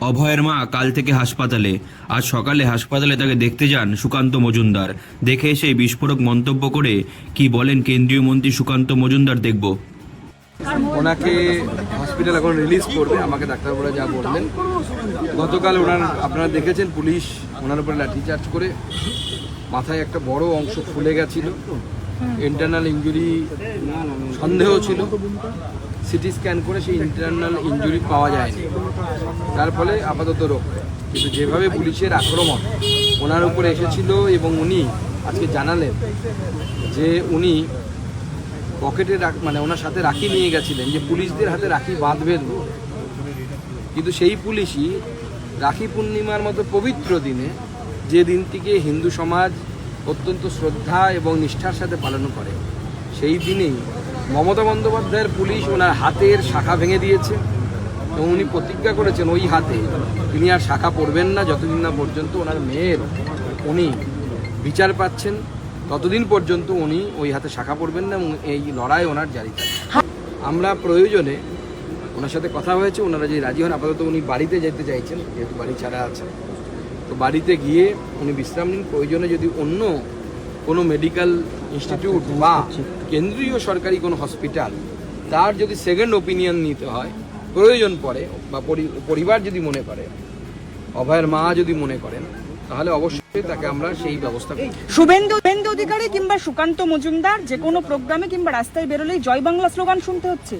অভয়ের মা কাল থেকে হাসপাতালে। আজ সকালে হাসপাতালে তাকে দেখতে যান সুকান্ত মজুমদার। দেখে এসে বিস্ফোরক মন্তব্য করে, কি বলেন কেন্দ্রীয় মন্ত্রী সুকান্ত মজুমদার, দেখব। ওনাকে হসপিটাল এখন রিলিজ করবে, আমাকে ডাক্তারবাবুরা যা বললেন। গতকাল ওনার, আপনারা দেখেছেন, পুলিশ ওনার উপরে লাঠিচার্জ করে মাথায় একটা বড় অংশ ফুলে গেছিল। ইন্টারনাল ইঞ্জুরি সন্দেহ ছিল। সিটি স্ক্যান করে সেই ইন্টারনাল ইঞ্জুরি পাওয়া যায়নি তার ফলে আপাতত রক্ষা কিন্তু যেভাবে পুলিশের আক্রমণ, ওনার উপরে এসেছিল এবং উনি আজকে জানালেন যে উনি পকেটে রাখ- মানে ওনার সাথে রাখি নিয়ে গেছিলেন, যে পুলিশদের হাতে রাখি বাঁধবেন। কিন্তু সেই পুলিশই রাখি পূর্ণিমার মতো পবিত্র দিনে যে দিনটিকে হিন্দু সমাজ অত্যন্ত শ্রদ্ধা এবং নিষ্ঠার সাথে পালন করে, সেই দিনেই মমতা বন্দ্যোপাধ্যায়ের পুলিশ ওনার হাতের শাখা ভেঙে দিয়েছে। এবং উনি প্রতিজ্ঞা করেছেন ওই হাতে, তিনি আর শাখা পড়বেন না, যতদিন না পর্যন্ত ওনার মেয়ের উনি বিচার পাচ্ছেন, ততদিন পর্যন্ত উনি ওই হাতে শাখা পড়বেন না এবং এই লড়াই ওনার জারি আমরা প্রয়োজনে ওনার সাথে কথা হয়েছে, ওনারা যে রাজি হন, আপাতত উনি বাড়িতে যেতে চাইছেন, যেহেতু বাড়ি ছাড়া আছে। তো বাড়িতে গিয়ে উনি বিশ্রাম নিন, প্রয়োজনে যদি অন্য কোনো মেডিকেল ইনস্টিটিউট বা কেন্দ্রীয় সরকারি কোনো হসপিটাল তার যদি সেকেন্ড ওপিনিয়ন নিতে হয় প্রয়োজন পড়ে বা পরি- পরিবার যদি মনে করে অভয়ের মা যদি মনে করেন তাহলে অবশ্যই তাকে আমরা সেই ব্যবস্থা করব। শুভেন্দু শুভেন্দু অধিকারী কিংবা সুকান্ত মজুমদার যে কোনো প্রোগ্রামে কিংবা রাস্তায় বেরোলেই জয় বাংলা স্লোগান শুনতে হচ্ছে।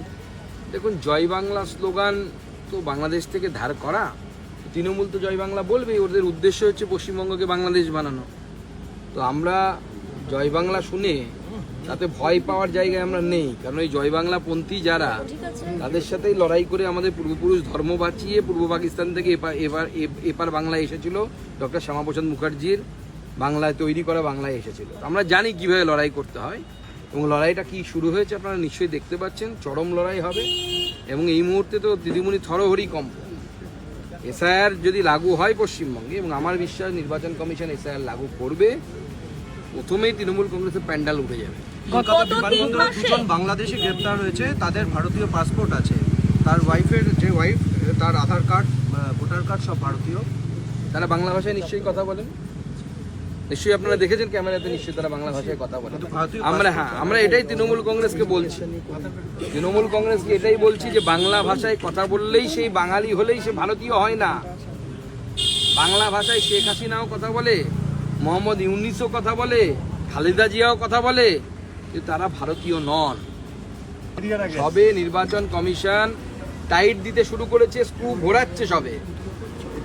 দেখুন জয় বাংলা স্লোগান তো বাংলাদেশ থেকে ধার করা তৃণমূল তো জয় বাংলা বলবে ওদের উদ্দেশ্য হচ্ছে পশ্চিমবঙ্গকে বাংলাদেশ বানানো। তো আমরা জয় বাংলা শুনে তাতে ভয় পাওয়ার জায়গায় আমরা নেই। কারণ এই জয় বাংলা পন্থী যারা তাদের সাথেই লড়াই করে আমাদের পূর্বপুরুষ ধর্ম বাঁচিয়ে পূর্ব পাকিস্তান থেকে এপার এবার এপার বাংলায় এসেছিল ডক্টর শ্যামাপ্রসাদ মুখার্জির বাংলায় তৈরি করা বাংলায় এসেছিল। আমরা জানি কীভাবে লড়াই করতে হয় এবং লড়াইটা কি শুরু হয়েছে আপনারা নিশ্চয়ই দেখতে পাচ্ছেন। চরম লড়াই হবে এবং এই মুহূর্তে তো দিদিমণি থরহরি কম্প এসআইআর যদি লাগু হয় পশ্চিমবঙ্গে এবং আমার বিশ্বাস নির্বাচন কমিশন এসআইআর লাগু করবে প্রথমেই তৃণমূল কংগ্রেসের প্যান্ডাল উঠে যাবে। কলকাতা বিমানবন্দরে দুজন বাংলাদেশি গ্রেপ্তার হয়েছে তাদের ভারতীয় পাসপোর্ট আছে। তার ওয়াইফের যে ওয়াইফ তার আধার কার্ড ভোটার কার্ড সব ভারতীয়। তারা বাংলা ভাষায় নিশ্চয়ই কথা বলেন? নিশ্চয়ই আপনারা দেখেছেন ক্যামেরাতে নিশ্চয়ই তারা বাংলা ভাষায় কথা ভারতীয় আমরা হ্যাঁ আমরা এটাই তৃণমূল কংগ্রেসকে বলছি। তৃণমূল কংগ্রেসকে এটাই বলছি যে বাংলা ভাষায় কথা বললেই সেই বাঙালি হলেই সে ভারতীয় হয় না। বাংলা ভাষায় শেখ হাসিনাও কথা বলে। মোহাম্মদ ইউনিসও কথা বলে, খালেদা জিয়াও কথা বলে যে তারা ভারতীয় নন। সবে নির্বাচন কমিশন টাইট দিতে শুরু করেছে, স্ক্রু ঘোরাচ্ছে সবে।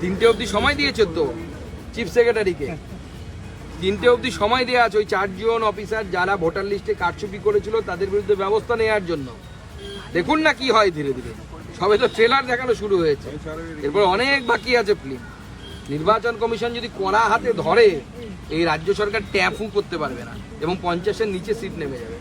তিনটে অবধি সময় দিয়েছে তো, চিফ সেক্রেটারিকে। তিনটে অবধি সময় দেওয়া আছে ওই চারজন অফিসার যারা ভোটার লিস্টে কারচুপি করেছিল, তাদের বিরুদ্ধে ব্যবস্থা নেওয়ার জন্য। দেখুন না কি হয় ধীরে ধীরে। সবে তো ট্রেলার দেখানো শুরু হয়েছে। এরপর অনেক বাকি আছে ফিল্ম নির্বাচন কমিশন যদি কড়া হাতে ধরে, এই রাজ্য সরকার ট্যাফু করতে পারবে না এবং পঞ্চাশের নিচে সিট নেমে যাবে।